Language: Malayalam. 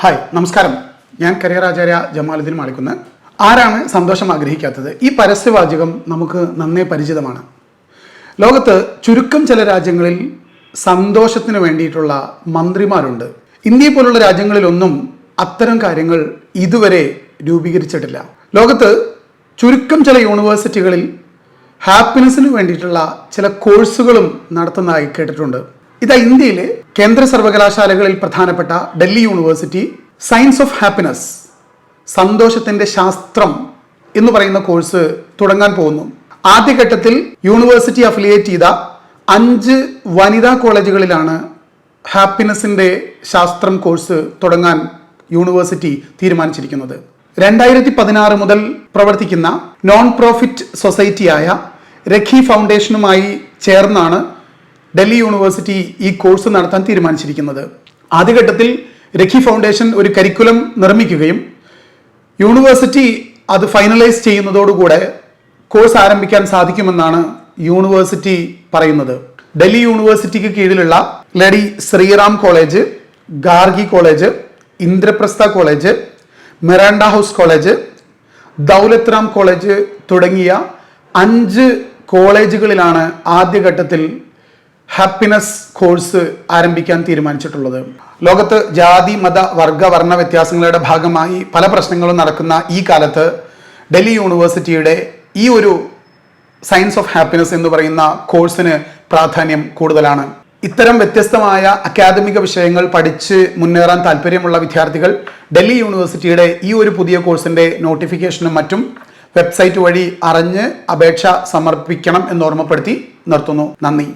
ഹായ് നമസ്കാരം. ഞാൻ കരിയർ ആചാര്യ ജമാലുദ്ദീൻ മാളിക്കുന്ന്. ആരാണ് സന്തോഷം ആഗ്രഹിക്കാത്തത്? ഈ പരസ്യവാചകം നമുക്ക് നന്നേ പരിചിതമാണ്. ലോകത്ത് ചുരുക്കം ചില രാജ്യങ്ങളിൽ സന്തോഷത്തിന് വേണ്ടിയിട്ടുള്ള മന്ത്രിമാരുണ്ട്. ഇന്ത്യയെ പോലുള്ള രാജ്യങ്ങളിലൊന്നും അത്തരം കാര്യങ്ങൾ ഇതുവരെ രൂപീകരിച്ചിട്ടില്ല. ലോകത്ത് ചുരുക്കം ചില യൂണിവേഴ്സിറ്റികളിൽ ഹാപ്പിനെസ്സിന് വേണ്ടിയിട്ടുള്ള ചില കോഴ്സുകളും നടത്തുന്നതായി കേട്ടിട്ടുണ്ട്. ഇതാ ഇന്ത്യയിലെ കേന്ദ്ര സർവകലാശാലകളിൽ പ്രധാനപ്പെട്ട Delhi University science of happiness സന്തോഷത്തിന്റെ ശാസ്ത്രം എന്ന് പറയുന്ന കോഴ്സ് തുടങ്ങാൻ പോകുന്നു. ആദ്യഘട്ടത്തിൽ യൂണിവേഴ്സിറ്റി അഫിലിയേറ്റ് ചെയ്ത അഞ്ച് വനിതാ കോളേജുകളിലാണ് ഹാപ്പിനെസ്സിന്റെ ശാസ്ത്രം കോഴ്സ് തുടങ്ങാൻ യൂണിവേഴ്സിറ്റി തീരുമാനിച്ചിരിക്കുന്നത്. രണ്ടായിരത്തി പതിനാറ് മുതൽ പ്രവർത്തിക്കുന്ന നോൺ പ്രോഫിറ്റ് സൊസൈറ്റിയായ രഖി ഫൗണ്ടേഷനുമായി ചേർന്നാണ് ഡൽഹി യൂണിവേഴ്സിറ്റി ഈ കോഴ്സ് നടത്താൻ തീരുമാനിച്ചിരിക്കുന്നത്. ആദ്യഘട്ടത്തിൽ രഖി ഫൗണ്ടേഷൻ ഒരു കരിക്കുലം നിർമ്മിക്കുകയും യൂണിവേഴ്സിറ്റി അത് ഫൈനലൈസ് ചെയ്യുന്നതോടുകൂടെ കോഴ്സ് ആരംഭിക്കാൻ സാധിക്കുമെന്നാണ് യൂണിവേഴ്സിറ്റി പറയുന്നത്. ഡൽഹി യൂണിവേഴ്സിറ്റിക്ക് കീഴിലുള്ള lady Sriram college Gargi college Indraprastha college മെറാൻഡ house college Daulat Ram college തുടങ്ങിയ അഞ്ച് കോളേജുകളിലാണ് ആദ്യഘട്ടത്തിൽ ഹാപ്പിനെസ് കോഴ്സ് ആരംഭിക്കാൻ തീരുമാനിച്ചിട്ടുള്ളത്. ലോകത്ത് ജാതി മത വർഗ വർണ വ്യത്യാസങ്ങളുടെ ഭാഗമായി പല പ്രശ്നങ്ങളും നടക്കുന്ന ഈ കാലത്ത് ഡൽഹി യൂണിവേഴ്സിറ്റിയുടെ ഈ ഒരു സയൻസ് ഓഫ് ഹാപ്പിനെസ് എന്ന് പറയുന്ന കോഴ്സിന് പ്രാധാന്യം കൂടുതലാണ്. ഇത്തരം വ്യത്യസ്തമായ അക്കാദമിക വിഷയങ്ങൾ പഠിച്ച് മുന്നേറാൻ താല്പര്യമുള്ള വിദ്യാർത്ഥികൾ ഡൽഹി യൂണിവേഴ്സിറ്റിയുടെ ഈ ഒരു പുതിയ കോഴ്സിന്റെ നോട്ടിഫിക്കേഷനും മറ്റും വെബ്സൈറ്റ് വഴി അറിഞ്ഞ് അപേക്ഷ സമർപ്പിക്കണം എന്ന് ഓർമ്മപ്പെടുത്തി നിർത്തുന്നു. നന്ദി.